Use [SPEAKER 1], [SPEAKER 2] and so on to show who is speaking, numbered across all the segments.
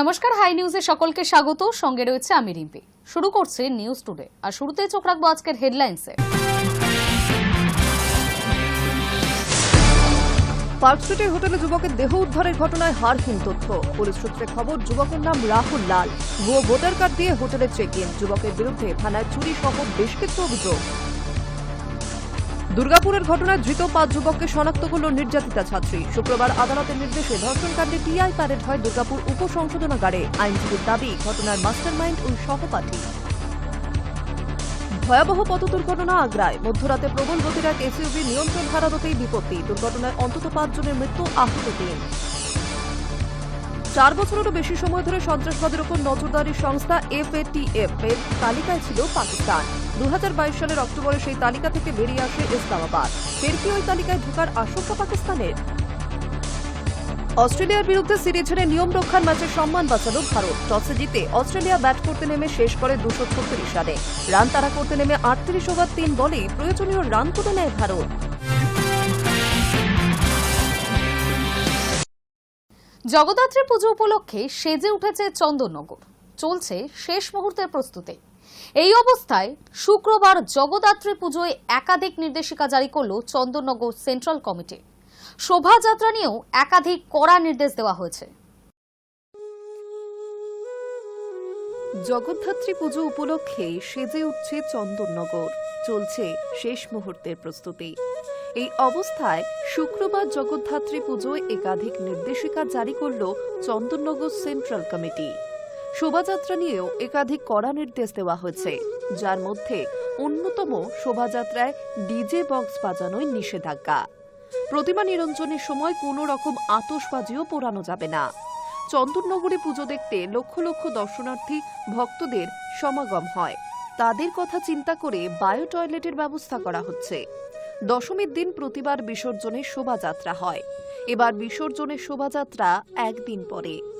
[SPEAKER 1] নমস্কার, হাই নিউজে সকলকে স্বাগত। সঙ্গে রয়েছে আমি রিম্পি। শুরু করছে নিউজ টুডে। আর শুরুতে চোখ রাখব আজকের হেডলাইন্সে।
[SPEAKER 2] পার্ক স্ট্রিটের হোটেলে যুবকের দেহ উদ্ধারের ঘটনায় হারহীন তথ্য। পুলিশ সূত্রে খবর, যুবকের নাম রাহুল লাল। ভুয়ো ভোটার কার্ড দিয়ে হোটেলে চেক ইন যুবকের বিরুদ্ধে থানায় চুরি সহ বেশ কিছু অভিযোগ। দুর্গাপুরের ঘটনায় ধৃত পাঁচ যুবককে শনাক্ত করল নির্যাতিতা ছাত্রী। শুক্রবার আদালতের নির্দেশে ধর্ষণকাণ্ডে টিআই প্যারেড হয় দুর্গাপুর উপসংশোধনাগারে। আইনজীবীর দাবি, ঘটনার মাস্টারমাইন্ড ওই সহপাঠী। ভয়াবহ পথ দুর্ঘটনা আগ্রায়। মধ্যরাতে প্রবল গতির এক এসইউভি নিয়ন্ত্রণ হারানোতেই বিপত্তি। দুর্ঘটনায় অন্তত পাঁচজনের মৃত্যু আহত তিন। চার বছরেরও বেশি সময় ধরে সন্ত্রাসবাদের উপর নজরদারি সংস্থা এফএটিএফ এর তালিকায় ছিল পাকিস্তান। দু হাজার বাইশ সালের অক্টোবরে সেই তালিকা থেকে বেরিয়ে আসে ইসলামাবাদ। ফের কি ওই তালিকায় ঢোকার আশঙ্কা পাকিস্তানের? অস্ট্রেলিয়ার বিরুদ্ধে সিরিজ হেরে নিয়ম রক্ষার ম্যাচে সম্মান বাঁচালো ভারত। টসে জিতে অস্ট্রেলিয়া ব্যাট করতে নেমে শেষ করে দুশো ছত্রিশ রানে। রান তাড়া করতে নেমে আটত্রিশ ওভার তিন বলেই প্রয়োজনীয় রান তুলে নেয় ভারত।
[SPEAKER 1] জগদ্ধাত্রী পুজো উপলক্ষে সেজে উঠেছে চন্দননগর। চলছে শেষ মুহূর্তের প্রস্তুতি। এই অবস্থায় শুক্রবার জগদ্ধাত্রী পুজোয় একাধিক নির্দেশিকা জারি করল চন্দননগর সেন্ট্রাল কমিটি। শোভাযাত্রা নিয়েও একাধিক কড়া নির্দেশ দেওয়া হয়েছে।
[SPEAKER 2] জগদ্ধাত্রী পুজো উপলক্ষে সেজে উঠছে চন্দননগর। চলছে শেষ মুহূর্তের প্রস্তুতি। এই অবস্থায় শুক্রবার জগদ্ধাত্রী পুজোয় একাধিক নির্দেশিকা জারি করল চন্দননগর সেন্ট্রাল কমিটি। শোভাযাত্রা নিয়েও একাধিক কড়া নির্দেশ দেওয়া হয়েছে, যার মধ্যে অন্যতম শোভাযাত্রায় ডিজে বক্স বাজানোয় নিষেধাজ্ঞা। প্রতিমা নিরঞ্জনের সময় কোনো রকম আতশবাজিও পোড়ানো যাবে না। চন্দননগরে পুজো দেখতে লক্ষ লক্ষ দর্শনার্থী, ভক্তদের সমাগম হয়। তাদের কথা চিন্তা করে বায়ো টয়লেটের ব্যবস্থা করা হচ্ছে। দশমীর দিন প্রতিবার বিসর্জনের শোভাযাত্রা হয়। এবার বিসর্জনের শোভাযাত্রা একদিন পরে।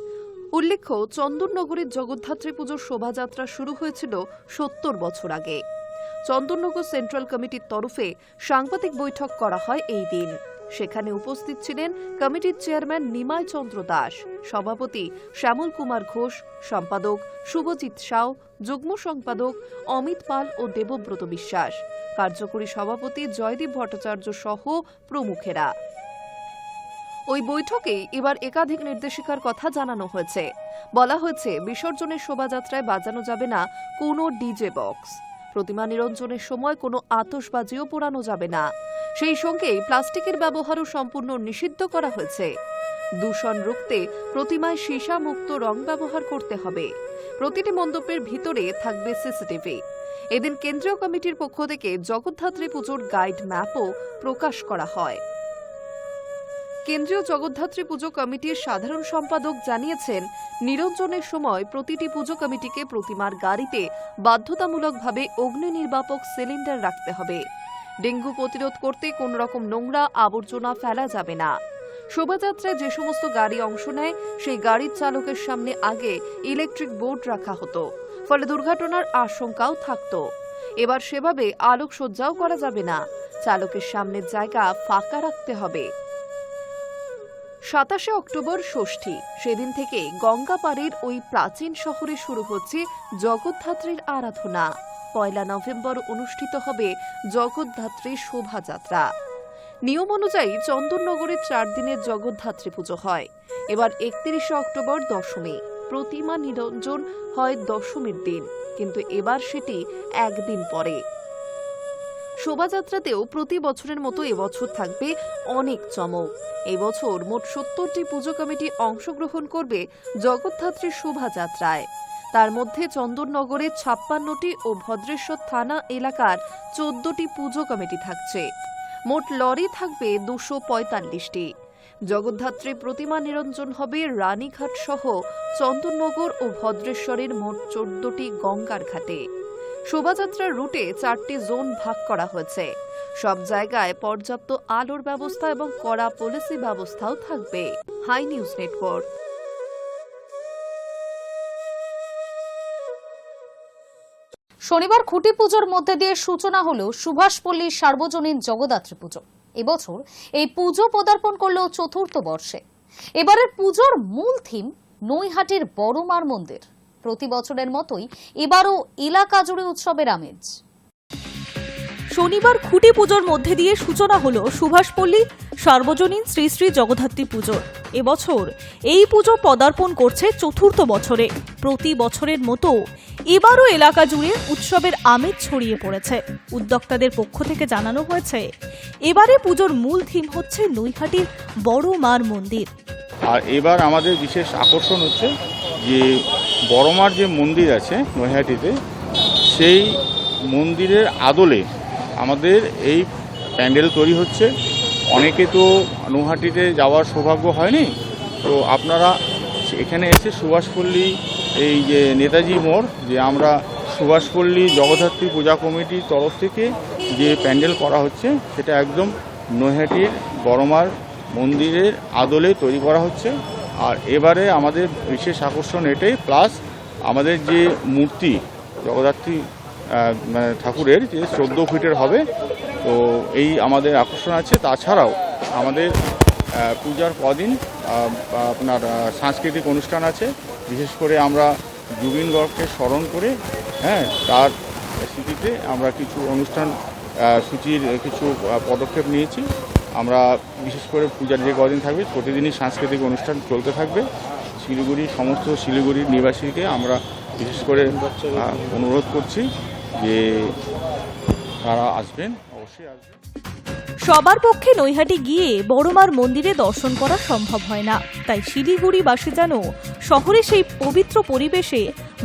[SPEAKER 2] উল্লেখ্য চন্দননগরের জগদ্ধাত্রী পুজোর শোভাযাত্রা শুরু হয়েছিল সত্তর বছর আগে। চন্দননগর সেন্ট্রাল কমিটির তরফে সাংবাদিক বৈঠক করা হয় এই দিন। সেখানে উপস্থিত ছিলেন কমিটির চেয়ারম্যান নিমাই চন্দ্র দাস, সভাপতি শ্যামল কুমার ঘোষ, সম্পাদক শুভজিৎ সাউ, যুগ্ম সম্পাদক অমিত পাল ও দেবব্রত বিশ্বাস। কার্যকরী সভাপতি জয়দীপ ভট্টাচার্য সহ প্রমুখেরা। ওই বৈঠকে এবার একাধিক নির্দেশিকার কথা জানানো হয়েছে। বলা হয়েছে, বিসর্জনের শোভাযাত্রায় বাজানো যাবে না কোনো ডিজে বক্স। প্রতিমা নিরঞ্জনের সময় কোনো আতশবাজিও পোড়ানো যাবে না। সেই সঙ্গেই প্লাস্টিকের ব্যবহারও সম্পূর্ণ নিষিদ্ধ করা হয়েছে। দূষণ রুখতে প্রতিমায় সীসা মুক্ত রং ব্যবহার করতে হবে। প্রতিটি মণ্ডপের ভিতরে থাকবে সিসিটিভি। এদিন কেন্দ্রীয় কমিটির পক্ষ থেকে জগদ্ধাত্রী পুজোর গাইড ম্যাপও প্রকাশ করা হয়। কেন্দ্রীয় জগদ্ধাত্রী পুজো কমিটির সাধারণ সম্পাদক জানিয়েছেন, নিরঞ্জনের সময় প্রতিটি পুজো কমিটিকে প্রতিমার গাড়িতে বাধ্যতামূলকভাবে অগ্নি নির্বাপক সিলিন্ডার রাখতে হবে। ডেঙ্গু প্রতিরোধ করতে কোন রকম নোংরা আবর্জনা ফেলা যাবে না। শোভাযাত্রায় যে সমস্ত গাড়ি অংশ নেয়, সেই গাড়ির চালকের সামনে আগে ইলেকট্রিক বোর্ড রাখা হতো। ফলে দুর্ঘটনার আশঙ্কাও থাকতো। এবার সেভাবে আলোকসজ্জাও করা যাবে না। চালকের সামনের জায়গা ফাঁকা রাখতে হবে। সাতাশে অক্টোবর ষষ্ঠী। সেদিন থেকে গঙ্গাপাড়ের ওই প্রাচীন শহরে শুরু হচ্ছে জগদ্ধাত্রীর আরাধনা। পয়লা নভেম্বর অনুষ্ঠিত হবে জগদ্ধাত্রীর শোভাযাত্রা। নিয়ম অনুযায়ী চন্দননগরে চার দিনের জগদ্ধাত্রী পুজো হয়। এবার একত্রিশে অক্টোবর দশমী। প্রতিমা নিরঞ্জন হয় দশমীর দিন। কিন্তু এবার সেটি একদিন পরে। শোভাযাত্রাতেও প্রতি বছরের মতো এবছর থাকবে অনেক চমক। এবছর মোট সত্তরটি পুজো কমিটি অংশগ্রহণ করবে জগদ্ধাত্রী শোভাযাত্রায়। তার মধ্যে চন্দননগরের ছাপ্পান্নটি ও ভদ্রেশ্বর থানা এলাকার চোদ্দটি পুজো কমিটি থাকছে। মোট লরি থাকবে দুশো পঁয়তাল্লিশটি। জগদ্ধাত্রী প্রতিমা নিরঞ্জন হবে রানীঘাট সহ চন্দননগর ও ভদ্রেশ্বরের মোট চোদ্দটি গঙ্গার ঘাটে। শোভাযাত্রার রুটে চারটি জোন ভাগ করা হয়েছে। সব জায়গায় পর্যাপ্ত আলোর ব্যবস্থা এবং কড়া পলিসি ব্যবস্থাও থাকবে। Hi News Network.
[SPEAKER 1] শনিবার খুঁটি পুজোর মধ্যে দিয়ে সূচনা হল সুভাষপল্লীর সার্বজনীন জগদ্ধাত্রী পুজো। এবছর এই পুজো পদার্পণ করল চতুর্থ বর্ষে। এবারের পুজোর মূল থিম নৈহাটির বড়মার মন্দির। প্রতি বছরের মতোই এবারও এলাকা জুড়ে উৎসবের আমেজ।
[SPEAKER 3] শনিবার খুঁটি পুজোর মধ্যে দিয়ে সূচনা হলো সুভাষপল্লী সার্বজনীন শ্রী শ্রী জগদ্ধাত্রী পুজোর এবছর এই পুজো পদার্পণ করছে চতুর্থ বছরে। প্রতি বছরের মতো এবারও এলাকা জুড়ে উৎসবের আমেজ ছড়িয়ে পড়েছে। উদ্যোক্তাদের পক্ষ থেকে জানানো হয়েছে এবারে পুজোর মূল থিম হচ্ছে নৈহাটির বড় মার মন্দির।
[SPEAKER 4] আর এবার আমাদের বিশেষ আকর্ষণ হচ্ছে যে বড়মার যে মন্দির আছে নৈহাটিতে, সেই মন্দিরের আদলে আমাদের এই প্যান্ডেল তৈরি হচ্ছে। অনেকে তো নৈহাটিতে যাওয়ার সৌভাগ্য হয়নি। তো আপনারা এখানে এসে সুভাষপল্লী, এই যে নেতাজি মোড়, যে আমরা সুভাষপল্লী জগদ্ধাত্রী পূজা কমিটির তরফ থেকে যে প্যান্ডেল করা হচ্ছে, সেটা একদম নৈহাটির বড়মার মন্দিরের আদলে তৈরি করা হচ্ছে। আর এবারে আমাদের বিশেষ আকর্ষণ এটাই প্লাস আমাদের যে মূর্তি, জগদ্ধাত্রী মানে ঠাকুরের যে চোদ্দ ফিটের হবে, তো এই আমাদের আকর্ষণ আছে। তাছাড়াও আমাদের পূজার কদিন আপনার সাংস্কৃতিক অনুষ্ঠান আছে। বিশেষ করে আমরা জুবিন গড়কে স্মরণ করে হ্যাঁ তার স্মৃতিতে আমরা কিছু অনুষ্ঠান সূচির কিছু পদক্ষেপ নিয়েছি। আমরা বিশেষ করে পূজার যে কদিন থাকবে প্রতিদিনই সাংস্কৃতিক অনুষ্ঠান চলতে থাকবে। শিলিগুড়ি সমস্ত শিলিগুড়ির নিবাসীকে আমরা বিশেষ করে অনুরোধ করছি যে তারা আসবেন অবশ্যই আসবেন।
[SPEAKER 3] সবার পক্ষে নৈহাটি গিয়ে বড়মার মন্দিরে দর্শন করা সম্ভব হয় না। তাই শিলিগুড়িবাসী যেন শহরে সেই পবিত্র পরিবেশে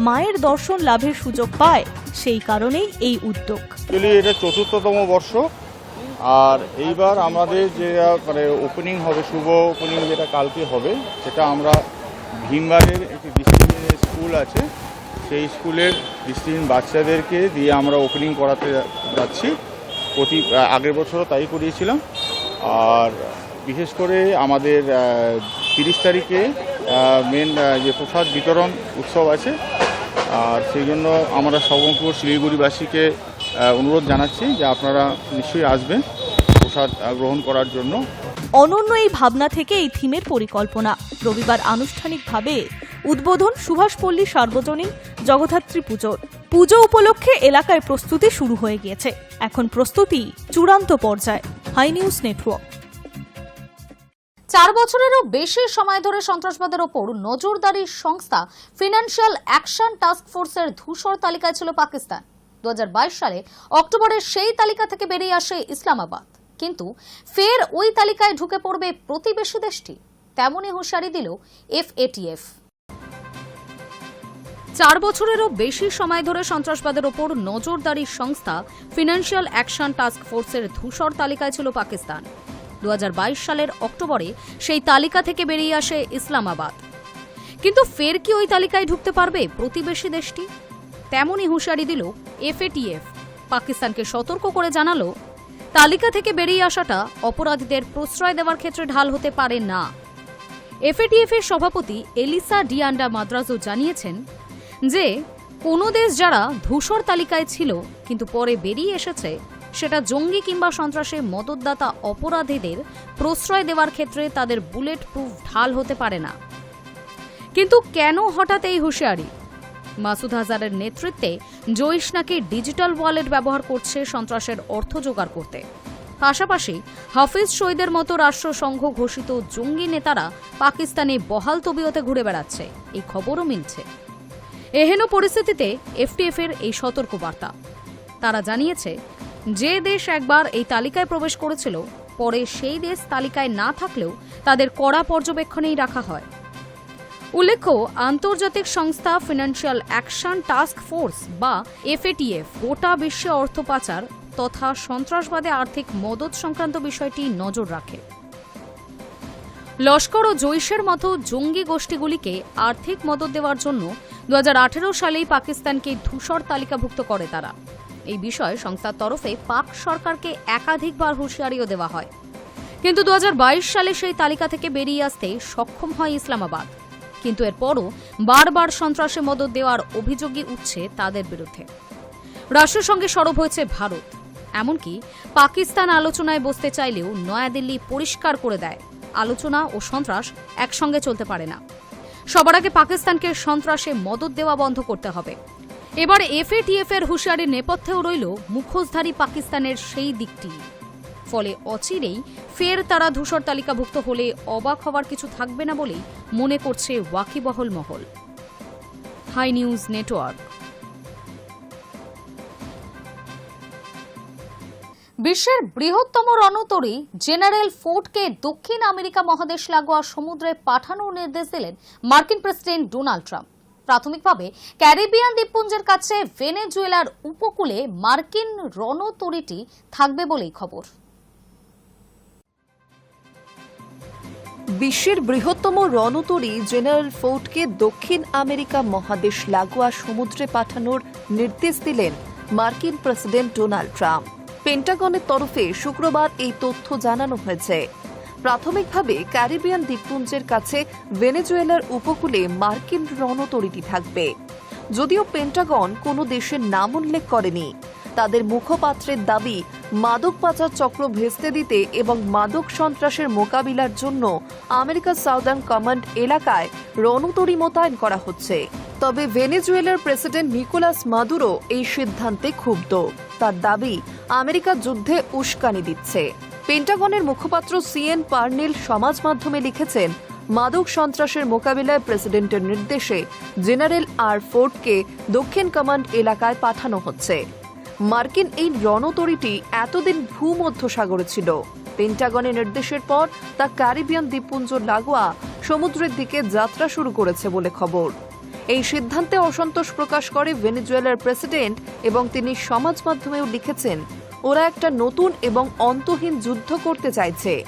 [SPEAKER 3] মায়ের দর্শন লাভের সুযোগ পায় সেই কারণেই এই উদ্যোগ।
[SPEAKER 4] এটা চতুর্থতম বর্ষ। আর এইবার আমাদের যে মানে ওপেনিং হবে, শুভ ওপেনিং যেটা কালকে হবে, সেটা আমরা ভীমবারের একটি দৃষ্টিহীন স্কুল আছে। সেই স্কুলের দৃষ্টিহীন বাচ্চাদেরকে দিয়ে আমরা ওপেনিং করাতে যাচ্ছি। প্রতি আগের বছরও তাই করিয়েছিলাম। আর বিশেষ করে আমাদের তিরিশ তারিখে মেন যে প্রসাদ বিতরণ উৎসব আছে আর সেই জন্য আমরা সমগ্র শিলিগুড়িবাসীকে অনুরোধ জানাচ্ছি যে আপনারা নিশ্চয়ই আসবেন প্রসাদ গ্রহণ করার জন্য।
[SPEAKER 3] অনন্য এই ভাবনা থেকে এই থিমের পরিকল্পনা। রবিবার আনুষ্ঠানিকভাবে উদ্বোধন সুভাষপল্লী সার্বজনীন জগদ্ধাত্রী পুজোর পুজো উপলক্ষে এলাকায় প্রস্তুতি শুরু হয়ে গিয়েছে। এখন প্রস্তুতি চূড়ান্ত পর্যায়ে। Hi News Network.
[SPEAKER 1] চার বছরেরও বেশি সময় ধরে সন্ত্রাসবাদের ওপর নজরদারি সংস্থা ফিনান্সিয়াল অ্যাকশন টাস্ক ফোর্সের ধূসর তালিকায় ছিল পাকিস্তান। দু হাজার বাইশ সালে অক্টোবরের সেই তালিকা থেকে বেরিয়ে আসে ইসলামাবাদ। কিন্তু ফের ওই তালিকায় ঢুকে পড়বে প্রতিবেশী দেশটি। তেমনই হুঁশিয়ারি দিল এফএটিএফ চার বছরেরও বেশি সময় ধরে সন্ত্রাসবাদের ওপর নজরদারি সংস্থা ফিনান্সিয়াল অ্যাকশন টাস্ক ফোর্সের ধূসর তালিকায় ছিল পাকিস্তান। দুহাজার বাইশ সালের অক্টোবরে সেই তালিকা থেকে বেরিয়ে আসে ইসলামাবাদ। কিন্তু ফের কি ওই তালিকায় ঢুকতে পারবে প্রতিবেশী দেশটি? তেমনই হুঁশিয়ারি দিল এফএটিএফ। পাকিস্তানকে সতর্ক করে জানালো, তালিকা থেকে বেরিয়ে আসাটা অপরাধীদের প্রশ্রয় দেওয়ার ক্ষেত্রে ঢাল হতে পারে না। এফএটিএফ এর সভাপতি এলিসা ডিয়ান্ডা মাদ্রাজও জানিয়েছেন যে, কোনো দেশ যারা ধূসর তালিকায় ছিল, কিন্তু পরে বেরিয়ে এসেছে সেটা জঙ্গি কিংবা সন্ত্রাসে মদতদাতা অপরাধীদের প্রশ্রয় দেওয়ার ক্ষেত্রে তাদের বুলেট প্রুফ ঢাল হতে পারে না। কিন্তু কেন হঠাৎ এই হুঁশিয়ারি? মাসুদ হাজারের নেতৃত্বে জৈশ নাকি ডিজিটাল ওয়ালেট ব্যবহার করছে সন্ত্রাসের অর্থ জোগাড় করতে। পাশাপাশি হাফিজ শহীদের মতো রাষ্ট্রসংঘ ঘোষিত জঙ্গি নেতারা পাকিস্তানে বহাল তবিয়তে ঘুরে বেড়াচ্ছে। এই খবরও মিলছে। এহেন পরিস্থিতিতে এফটিএফ এর এই সতর্কবার্তা। তারা জানিয়েছে যে দেশ একবার এই তালিকায় প্রবেশ করেছিল, পরে সেই দেশ তালিকায় না থাকলেও তাদের কড়া পর্যবেক্ষণেই রাখা হয়। উল্লেখ্য, আন্তর্জাতিক সংস্থা ফিনান্সিয়াল অ্যাকশন টাস্ক ফোর্স বা এফএটিএফ গোটা বিশ্বে অর্থ পাচার তথা সন্ত্রাসবাদে আর্থিক মদত সংক্রান্ত বিষয়টি নজর রাখে। লস্কর ও জৈশের মতো জঙ্গি গোষ্ঠীগুলিকে আর্থিক মদত দেওয়ার জন্য দু হাজার আঠেরো সালেই পাকিস্তানকে ধূসর তালিকাভুক্ত করে তারা। এই বিষয়ে সংস্থার তরফে পাক সরকারকে একাধিকবার হুঁশিয়ারিও দেওয়া হয়। কিন্তু দু হাজার বাইশ সালে সেই তালিকা থেকে বেরিয়ে আসতে সক্ষম হয় ইসলামাবাদ। কিন্তু এরপরও বারবার সন্ত্রাসে মদত দেওয়ার অভিযোগই উঠছে তাদের বিরুদ্ধে। রাষ্ট্রের সঙ্গে সরব হয়েছে ভারত। এমনকি পাকিস্তান আলোচনায় বসতে চাইলেও নয়াদিল্লি পরিষ্কার করে দেয়। আলোচনা ও সন্ত্রাস একসঙ্গে চলতে পারে না। সবার আগে পাকিস্তানকে সন্ত্রাসে মদত দেওয়া বন্ধ করতে হবে। এবার এফএটিএফ এর হুঁশিয়ারির নেপথ্যেও রইল মুখোশধারী পাকিস্তানের সেই দিকটি। ফলে অচিরেই ফের তারা ধূসর তালিকাভুক্ত হলে অবাক হওয়ার কিছু থাকবে না বলেই মনে করছে ওয়াকিবহল মহল। Hi News Network. বিশ্বের বৃহত্তম রণতরী জেনারেল ফোর্ডকে দক্ষিণ আমেরিকা মহাদেশ লাগোয়া সমুদ্রে পাঠানোর নির্দেশ দিলেন মার্কিন প্রেসিডেন্ট ডোনাল্ড ট্রাম্প। প্রাথমিকভাবে ক্যারিবিয়ান দ্বীপপুঞ্জের কাছে ভেনেজুয়েলার উপকূলে মার্কিন রণতরীটি থাকবে বলেই খবর।
[SPEAKER 2] বিশ্বের বৃহত্তম রণতরী জেনারেল ফোর্টকে দক্ষিণ আমেরিকা মহাদেশ লাগোয়া সমুদ্রে পাঠানোর নির্দেশ দিলেন মার্কিন প্রেসিডেন্ট ডোনাল্ড ট্রাম্প। পেন্টাগনের তরফে শুক্রবার এই তথ্য জানানো হয়েছে। প্রাথমিকভাবে ক্যারিবিয়ান দ্বীপপুঞ্জের কাছে ভেনেজুয়েলার উপকূলে মার্কিন রণতরীটি থাকবে। যদিও পেন্টাগন কোনো দেশের নাম উল্লেখ করেনি। তাদের মুখপাত্রের দাবি, মাদক পাচার চক্র ভেস্তে দিতে এবং মাদক সন্ত্রাসের মোকাবিলার জন্য আমেরিকার সাউদার্ন কমান্ড এলাকায় রণতরী মোতায়েন করা হচ্ছে। তবে ভেনেজুয়েলার প্রেসিডেন্ট নিকোলাস মাদুরো এই সিদ্ধান্তে ক্ষুব্ধ। তার দাবি, আমেরিকা যুদ্ধে উস্কানি দিচ্ছে। পেন্টাগনের মুখপাত্র সিএন পার্নেল সমাজ মাধ্যমে লিখেছেন, মাদক সন্ত্রাসের মোকাবিলায় প্রেসিডেন্টের নির্দেশে জেনারেল আর ফোর্ডকে দক্ষিণ কমান্ড এলাকায় পাঠানো হচ্ছে। মার্কিন এই রণতরীটি এতদিন ভূমধ্যসাগরে ছিল। পেন্টাগনের নির্দেশের পর তা ক্যারিবিয়ান দ্বীপপুঞ্জ লাগোয়া সমুদ্রের দিকে যাত্রা শুরু করেছে বলে খবর। এই সিদ্ধান্তে অসন্তোষ প্রকাশ করে ভেনেজুয়েলার প্রেসিডেন্ট এবং তিনি সমাজ মাধ্যমেও লিখেছেন ওরা একটা নতুন এবং অন্তহীন যুদ্ধ করতে চাইছে।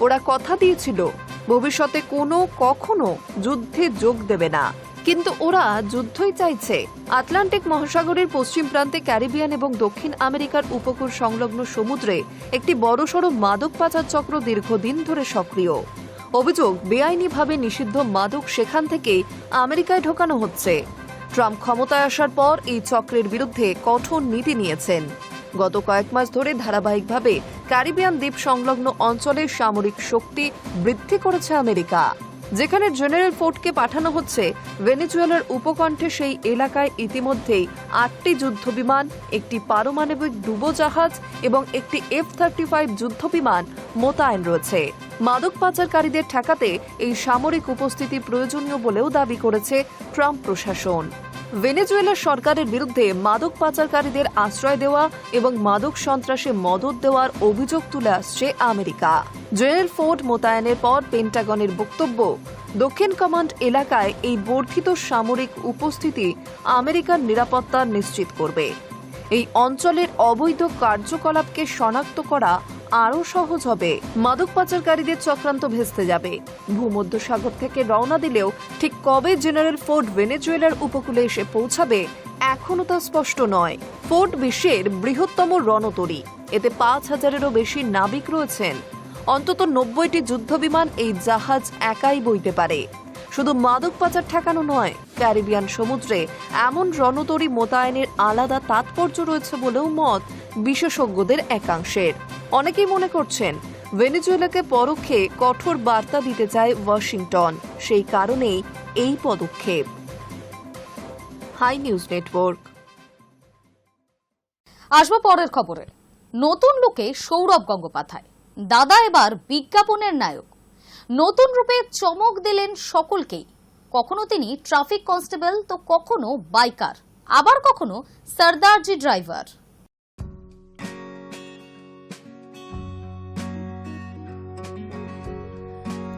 [SPEAKER 2] ওরা কথা দিয়েছিল, ভবিষ্যতে কোনো কখনো যুদ্ধে যোগ দেবে না। কিন্তু ওরা যুদ্ধই চাইছে। আটলান্টিক মহাসাগরের পশ্চিম প্রান্তে ক্যারিবিয়ান এবং দক্ষিণ আমেরিকার উপকূল সংলগ্ন সমুদ্রে একটি বড়সড় মাদক পাচার চক্র দীর্ঘদিন ধরে সক্রিয়। অভিযোগ, বেআইনিভাবে নিষিদ্ধ মাদক সেখান থেকে আমেরিকায় ঢোকানো হচ্ছে। ট্রাম্প ক্ষমতায় আসার পর এই চক্রের বিরুদ্ধে কঠোর নীতি নিয়েছেন। গত কয়েক মাস ধরে ধারাবাহিকভাবে ক্যারিবিয়ান দ্বীপ সংলগ্ন অঞ্চলের সামরিক শক্তি বৃদ্ধি করেছে আমেরিকা, যেখানে জেনারেল ফোর্টকে পাঠানো হচ্ছে ভেনেজুয়েলার উপকণ্ঠে সেই এলাকায় ইতিমধ্যেই আটটি যুদ্ধবিমান, একটি পারমাণবিক ডুবোজাহাজ এবং একটি এফ থার্টি ফাইভ যুদ্ধবিমান মোতায়েন রয়েছে। মাদক পাচারকারীদের ঠেকাতে এই সামরিক উপস্থিতি প্রয়োজনীয় বলেও দাবি করেছে ট্রাম্প প্রশাসন। ভেনেজুয়েলার সরকারের বিরুদ্ধে মাদক পাচারকারীদের আশ্রয় দেওয়া এবং মাদক সন্ত্রাসে মদত দেওয়ার অভিযোগ তুলে আসছে আমেরিকা। জেনারেল ফোর্ড মোতায়েনের পর পেন্টাগনের বক্তব্য, দক্ষিণ কমান্ড এলাকায় এই বর্ধিত সামরিক উপস্থিতি আমেরিকার নিরাপত্তা নিশ্চিত করবে। এই অঞ্চলের অবৈধ কার্যকলাপকে শনাক্ত করা আরও সহজ হবে। মাদক পাচারকারীদের চক্রান্ত ভেস্তে যাবে। ভূমধ্যসাগর থেকে রওনা দিলেও ঠিক কবে জেনারেল ফোর্ট ভেনেজুয়েলার উপকূলে এসে পৌঁছাবে, এখনও তা স্পষ্ট নয়। ফোর্ট বিশ্বের বৃহত্তম রণতরী। এতে পাঁচ হাজারেরও বেশি নাবিক রয়েছেন। অন্তত নব্বইটি যুদ্ধবিমান এই জাহাজ একাই বইতে পারে। শুধু মাদক পাচার ঠেকানো নয়, ক্যারিবিয়ান সমুদ্রে এমন রণতরী মোতায়েনের আলাদা তাৎপর্য রয়েছে বলেও মত বিশেষজ্ঞদের একাংশের। অনেকেই মনে করছেন, ভেনেজুয়েলাকে পরোক্ষে কঠোর বার্তা দিতে চায় ওয়াশিংটন। সেই কারণেই এই পদক্ষেপ। Hi News Network.
[SPEAKER 1] আসব পরের খবরে। নতুন লুকে সৌরভ গঙ্গোপাধ্যায়, দাদা এবার বিজ্ঞাপনের নায়ক। নতুন রূপে চমক দিলেন সকলকেই। কখনো তিনি ট্রাফিক কনস্টেবল, তো কখনো বাইকার। আবার কখনো সর্দারজি ড্রাইভার।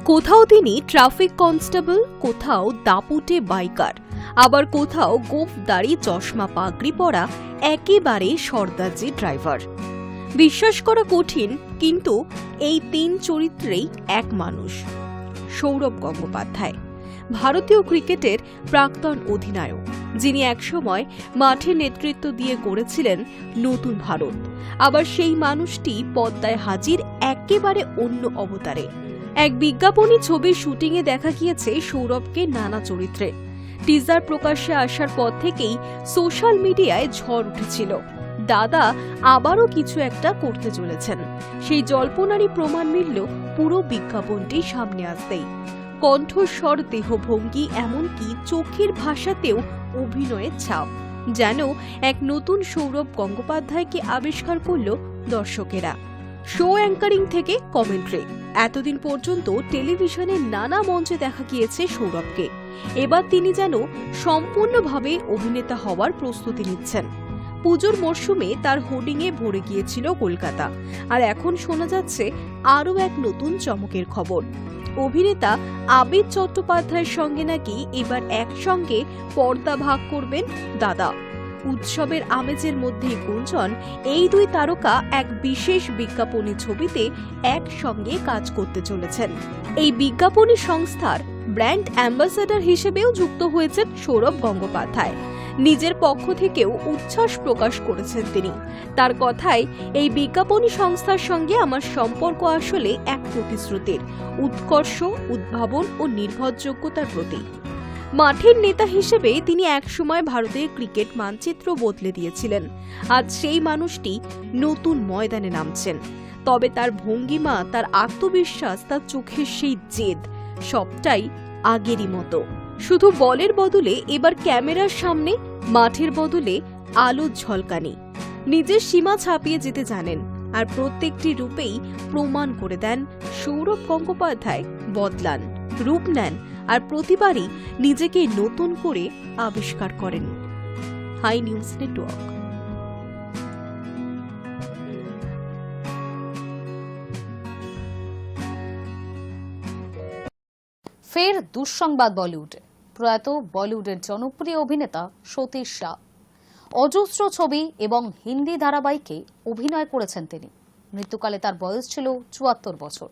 [SPEAKER 3] কোথাও তিনি ট্রাফিক কনস্টেবল কোথাও দাপুটে বাইকার আবার কোথাও গোফ দাড়ি চশমা পাগড়ি পরা একেবারে সর্দারজি ড্রাইভার বিশ্বাস করা কঠিন, কিন্তু এই তিন চরিত্রেই এক মানুষ। সৌরভ গঙ্গোপাধ্যায়, ভারতীয় ক্রিকেটের প্রাক্তন অধিনায়ক, যিনি একসময় মাঠে নেতৃত্ব দিয়ে গড়েছিলেন নতুন ভারত। আবার সেই মানুষটি পদ্মায় হাজির একেবারে অন্য অবতারে। এক বিজ্ঞাপনী ছবির শুটিংয়ে দেখা গিয়েছে সৌরভকে নানা চরিত্রে। টিজার প্রকাশ্যে আসার পর থেকেই সোশ্যাল মিডিয়ায় ঝড় উঠেছিল। দাদা আবারও কিছু একটা করতে চলেছেন। সেই জল্পনারই প্রমাণ মিলল পুরো বিজ্ঞাপনটি সামনে আসতেই।
[SPEAKER 5] কণ্ঠস্বর, দেহভঙ্গি, এমনকি চোখের ভাষাতেও অভিনয়ের ছাপ। যেন এক নতুন সৌরভ গঙ্গোপাধ্যায়কে আবিষ্কার করল দর্শকেরা। শো অ্যাঙ্কারিং থেকে কমেন্ট্রি এতদিন পর্যন্ত টেলিভিশনের নানা মঞ্চে দেখা গিয়েছে সৌরভকে। এবার তিনি যেন সম্পূর্ণভাবে অভিনেতা হওয়ার প্রস্তুতি নিচ্ছেন। পুজোর মরশুমে তার হোর্ডিংয়ে ভরে গিয়েছিল কলকাতা। আর এখন শোনা যাচ্ছে আরও এক নতুন চমকের খবর। অভিনেতা আবির চট্টোপাধ্যায়ের সঙ্গে নাকি এবার একসঙ্গে পর্দা ভাগ করবেন দাদা। উৎসবের আমেজের মধ্যে গুঞ্জন, এই দুই তারকা এক বিশেষ বিজ্ঞাপনী ছবিতে একসঙ্গে কাজ করতে চলেছেন। এই বিজ্ঞাপনী সংস্থার ব্র্যান্ড অ্যাম্বাসাডার হিসেবেও যুক্ত হয়েছেন সৌরভ গঙ্গোপাধ্যায়। নিজের পক্ষ থেকেও উচ্ছ্বাস প্রকাশ করেছেন তিনি। তার কথায়, এই বিজ্ঞাপনী সংস্থার সঙ্গে আমার সম্পর্ক আসলে এক প্রতিশ্রুতির, উৎকর্ষ, উদ্ভাবন ও নির্ভরযোগ্যতার প্রতীক। মাঠের নেতা হিসেবে তিনি একসময় ভারতের ক্রিকেট মানচিত্র বদলে দিয়েছিলেন। আজ সেই মানুষটি নতুন ময়দানে নামছেন। তবে তার ভঙ্গিমা, তার আত্মবিশ্বাস, তার চোখের সেই জেদ সবটাই আগেরই মতো। শুধু বলের বদলে এবার ক্যামেরার সামনে, মাঠের বদলে আলো ঝলকানি। নিজের সীমা ছাপিয়ে যেতে জানেন আর প্রত্যেকটি রূপেই প্রমাণ করে দেন সৌরভ গঙ্গোপাধ্যায় বদলান। রূপ নেন আর প্রতিবারই নিজেকে নতুন করে আবিষ্কার করেন। Hi News Network.
[SPEAKER 1] ফের দুঃসংবাদ বলিউডে। প্রয়াত বলিউডের জনপ্রিয় অভিনেতা সতীশ শাহ। অজস্র ছবি এবং হিন্দি ধারাবাহিকে অভিনয় করেছেন তিনি। মৃত্যুকালে তার বয়স ছিল চুয়াত্তর বছর।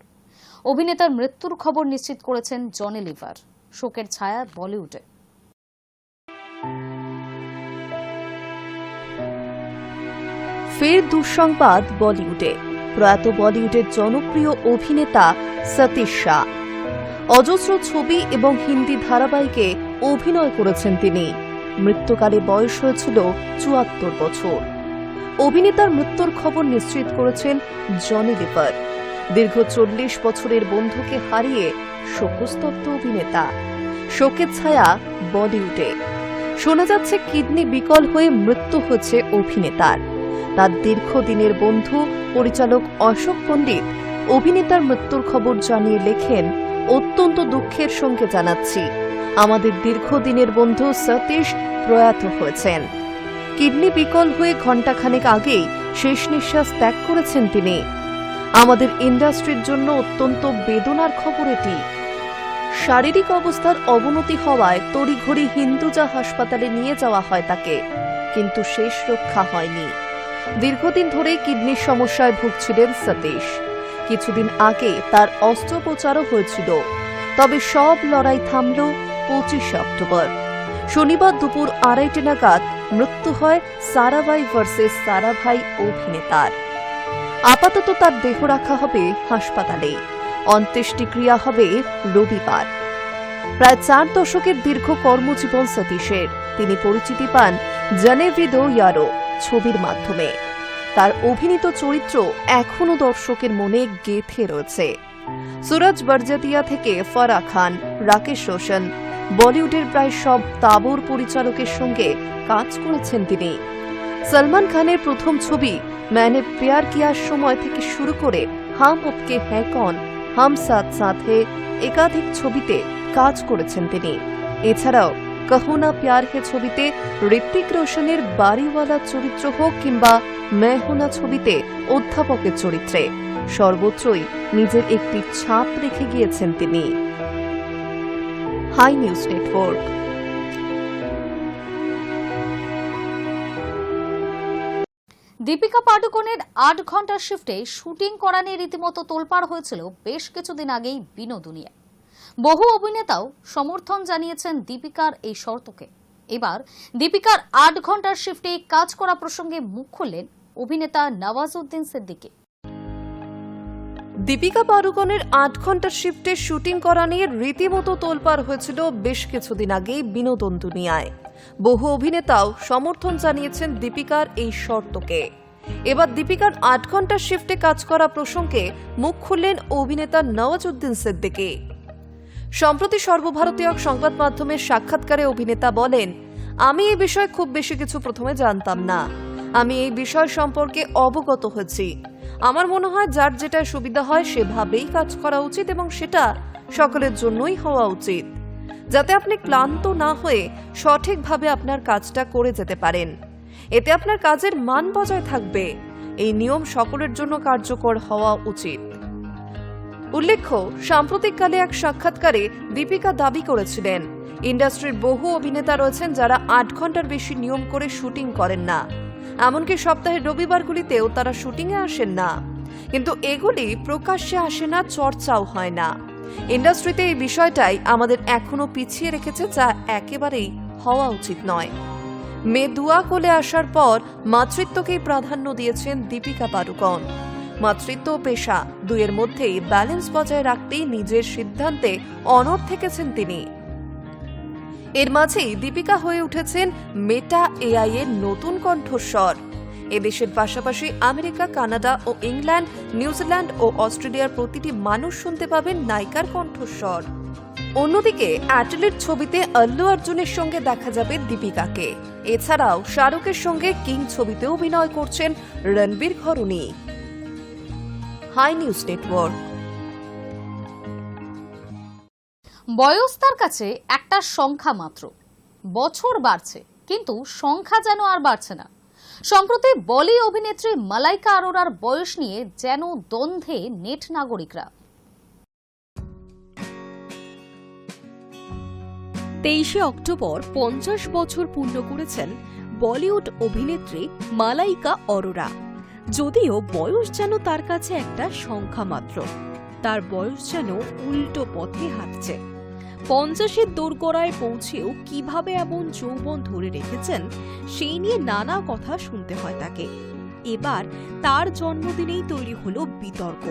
[SPEAKER 1] অভিনেতার মৃত্যুর খবর নিশ্চিত করেছেন জনি লিভার। শোকের ছায়া বলিউডে।
[SPEAKER 2] ফের দুঃসংবাদ বলিউডে। প্রয়াত বলিউডের জনপ্রিয় অভিনেতা সতীশ শাহ। অজস্র ছবি এবং হিন্দি ধারাবাহিকে অভিনয় করেছেন তিনি। মৃত্যুকালে বয়স হয়েছিল চুয়াত্তর বছর। অভিনেতার মৃত্যুর খবর নিশ্চিত করেছেন জনি লিভার। দীর্ঘ চল্লিশ বছরের বন্ধুকে হারিয়ে শোকস্তব্ধ অভিনেতা। শোকের ছায়া বলিউডে। শোনা যাচ্ছে কিডনি বিকল হয়ে মৃত্যু হচ্ছে অভিনেতার। তার দীর্ঘদিনের বন্ধু, পরিচালক অশোক পণ্ডিত অভিনেতার মৃত্যুর খবর জানিয়ে লেখেন, অত্যন্ত দুঃখের সঙ্গে জানাচ্ছি। আমাদের দীর্ঘদিনের বন্ধু সতীশ প্রয়াত হয়েছেন। কিডনি বিকল হয়ে ঘণ্টাখানেক আগেই শেষ নিঃশ্বাস ত্যাগ করেছেন তিনি। আমাদের ইন্ডাস্ট্রির জন্য অত্যন্ত বেদনার খবর এটি। শারীরিক অবস্থার অবনতি হওয়ায় তড়িঘড়ি হিন্দুজা হাসপাতালে নিয়ে যাওয়া হয় তাকে, কিন্তু শেষ রক্ষা হয়নি। দীর্ঘদিন ধরে কিডনির সমস্যায় ভুগছিলেন সতীশ। কিছুদিন আগে তার অস্ত্রোপচারও হয়েছিল। তবে সব লড়াই থামল পঁচিশে অক্টোবর। শনিবার দুপুর আড়াইটে নাগাদ মৃত্যু হয় সারাভাই ভার্সেস সারাভাই অভিনেতার। আপাতত তার দেহ রাখা হবে হাসপাতালে অন্ত্যেষ্টিক্রিয়া হবে রবিবার। প্রায় চার দশকের দীর্ঘ কর্মজীবন সতীশের। তিনি পরিচিতি পান জনেভিদো ইয়ারো ছবির মাধ্যমে। তার অভিনীত চরিত্র এখনও দর্শকের মনে গেঁথে রয়েছে। সুরজ বরজাতিয়া থেকে ফারা খান, রাকেশ রোশন, বলিউডের প্রায় সব তাবর পরিচালকের সঙ্গে কাজ করেছেন তিনি। সলমান খানের প্রথম ছবি ম্যানে প্যার কিয়ার সময় থেকে শুরু করে হাম আপকে হ্যাঁ কন হাম সাথ সাথে একাধিক ছবিতে কাজ করেছেন তিনি। এছাড়াও কহুনা প্যার হে ছবিতে ঋত্বিক রোশনের বাড়িওয়ালা চরিত্র হোক কিংবা মেহনা ছবিতে অধ্যাপকের চরিত্রে, সর্বত্রই নিজের একটি ছাপ রেখে গিয়েছেন তিনি। Hi News Network.
[SPEAKER 1] দীপিকা পাডুকোনের আট ঘণ্টার শিফটে শুটিং করা নিয়ে রীতিমতো তোলপাড় হয়েছিল বেশ কিছুদিন আগেই বিনোদুনিয়া বহু অভিনেতাও সমর্থন জানিয়েছেন দীপিকার এই শর্তকে। এবার দীপিকার আট ঘণ্টার শিফটে কাজ করা প্রসঙ্গে মুখ খুললেন অভিনেতা নওয়াজউদ্দিন সিদ্দিকী।
[SPEAKER 2] দীপিকা পাড়ুকোনের আট ঘণ্টার শিফটে শুটিং করা নিয়ে রীতিমতো তোলপাড় হয়েছিল বেশ কিছুদিন আগে বিনোদন দুনিয়ায়। বহু অভিনেতাও সমর্থন জানিয়েছেন দীপিকার এই শর্তকে। এবার দীপিকার আট ঘণ্টার শিফটে কাজ করা প্রসঙ্গে মুখ খুললেন অভিনেতা নওয়াজউদ্দিন সিদ্দিকী। সম্প্রতি সর্বভারতীয় সংবাদ মাধ্যমের সাক্ষাৎকারে অভিনেতা বলেন, আমি এই বিষয়ে খুব বেশি কিছু প্রথমে জানতাম না। আমি এই বিষয় সম্পর্কে অবগত হয়েছি। আমার মনে হয় যার যেটা সুবিধা হয় সেভাবেই কাজ করা উচিত এবং সেটা সকলের জন্যই হওয়া উচিত। যাতে আপনি ক্লান্ত না হয়ে সঠিকভাবে আপনার কাজটা করে যেতে পারেন। এতে আপনার কাজের মান বজায় থাকবে। এই নিয়ম সকলের জন্য কার্যকর হওয়া উচিত। উল্লেখ্য, সাম্প্রতিককালে এক সাক্ষাৎকারে দীপিকা দাবি করেছিলেন, ইন্ডাস্ট্রির বহু অভিনেতা রয়েছেন যারা আট ঘণ্টার বেশি নিয়ম করে শুটিং করেন না। এমনকি সপ্তাহের রবিবারগুলিতেও তারা শুটিংয়ে আসেন না। কিন্তু এগুলি প্রকাশ্যে আসে না, চর্চাও হয় না। ইন্ডাস্ট্রিতে এই বিষয়টাই আমাদের এখনও পিছিয়ে রেখেছে যা একেবারেই হওয়া উচিত নয়। মেয়ে দুয়া কোলে আসার পর মাতৃত্বকেই প্রাধান্য দিয়েছেন দীপিকা পাড়ুকন। মাতৃত্ব পেশা দুয়ের মধ্যেই ব্যালেন্স বজায় রাখতেই নিজের সিদ্ধান্তে অনড় থেকেছেন তিনি। এর মাঝেই দীপিকা হয়ে উঠেছেন মেটা এআই এর নতুন কণ্ঠস্বর। এদেশের পাশাপাশি আমেরিকা, কানাডা ও ইংল্যান্ড, নিউজিল্যান্ড ও অস্ট্রেলিয়ার প্রতিটি মানুষ শুনতে পাবেন নায়িকার কণ্ঠস্বর। অন্যদিকে, অ্যাটলেট ছবিতে আল্লু অর্জুনের সঙ্গে দেখা যাবে দীপিকাকে। এছাড়াও, শাহরুখের সঙ্গে কিং ছবিতে অভিনয় করছেন রণবীর ঘরুনি হাই নিউজ নেটওয়ার্ক।
[SPEAKER 1] বয়স তার কাছে একটা সংখ্যা মাত্র। বছর বাড়ছে, কিন্তু সংখ্যা যেন আর বাড়ছে না। সম্প্রতি বলি অভিনেত্রী মালাইকা আরোরার বয়স নিয়ে যেন দ্বন্দ্বে নেট নাগরিকরা।
[SPEAKER 5] তেইশে অক্টোবর পঞ্চাশ বছর পূর্ণ করেছেন বলিউড অভিনেত্রী মালাইকা অরোরা। যদিও বয়স যেন তার কাছে একটা সংখ্যা মাত্র তার বয়স যেন উল্টো পথে হাঁটছে। পঞ্চাশের দোরগোড়ায় পৌঁছেও কীভাবে এমন যৌবন ধরে রেখেছেন, সেই নিয়ে নানা কথা শুনতে হয় তাকে। এবার তার জন্মদিনেই তৈরি হলো বিতর্ক।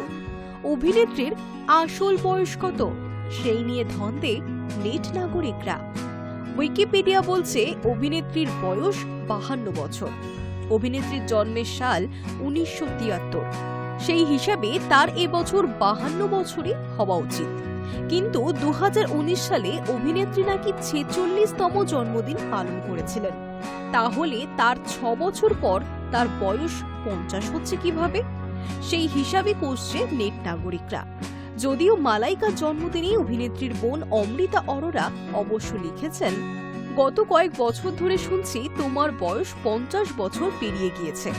[SPEAKER 5] অভিনেত্রীর আসল বয়স কত, সেই নিয়ে ধন্দে নেট নাগরিকরা। উইকিপিডিয়া বলছে অভিনেত্রীর বয়স বাহান্ন বছর। অভিনেত্রীর জন্মের সাল উনিশশো তিয়াত্তর। সেই হিসাবে তার এবছর বাহান্ন বছরই হওয়া উচিত। কিন্তু দু হাজার উনিশ সালে অভিনেত্রী নাকি ছেচল্লিশতম জন্মদিন পালন করেছিলেন। তাহলে তার ছ বছর পর তার বয়স পঞ্চাশ হচ্ছে কীভাবে? সেই হিসাবে কষছে নেট নাগরিকরা। যদিও মালাইকার জন্মদিনে অভিনেত্রীর বোন অমৃতা অরোরা অবশ্য লিখেছেন, গত কয়েক বছর ধরে শুনছি তোমার বয়স পঞ্চাশ বছর পেরিয়ে গিয়েছে।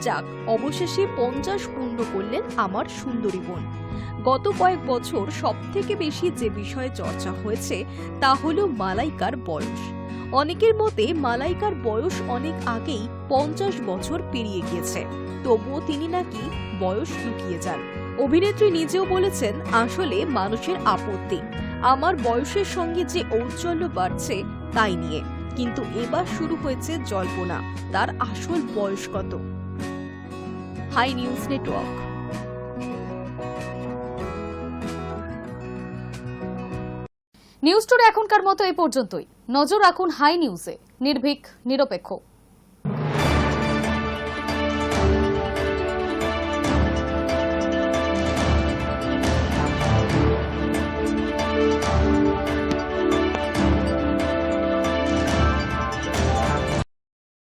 [SPEAKER 5] যাক, অবশেষে পঞ্চাশ পূর্ণ করলেন আমার সুন্দরী বোন। গত কয়েক বছর সব থেকে বেশি যে বিষয়ে চর্চা হয়েছে তা হল মালাইকার বয়স। অনেকের মতে মালাইকার বয়স অনেক আগেই পঞ্চাশ বছর পেরিয়ে গিয়েছে। তবুও তিনি নাকি বয়স লুকিয়ে যান। অভিনেত্রী নিজেও বলেছেন, আসলে মানুষের আপত্তি। আমার বয়সের সঙ্গে যে ঔজ্জ্বল্য বাড়ছে তাই নিয়ে। কিন্তু এবার শুরু হয়েছে জল্পনা। তার আসল বয়স কত? Hi News Network.
[SPEAKER 1] News today এখনকার মতো এই পর্যন্তই। নজর রাখুন হাই নিউজে নির্ভীক নিরপেক্ষ।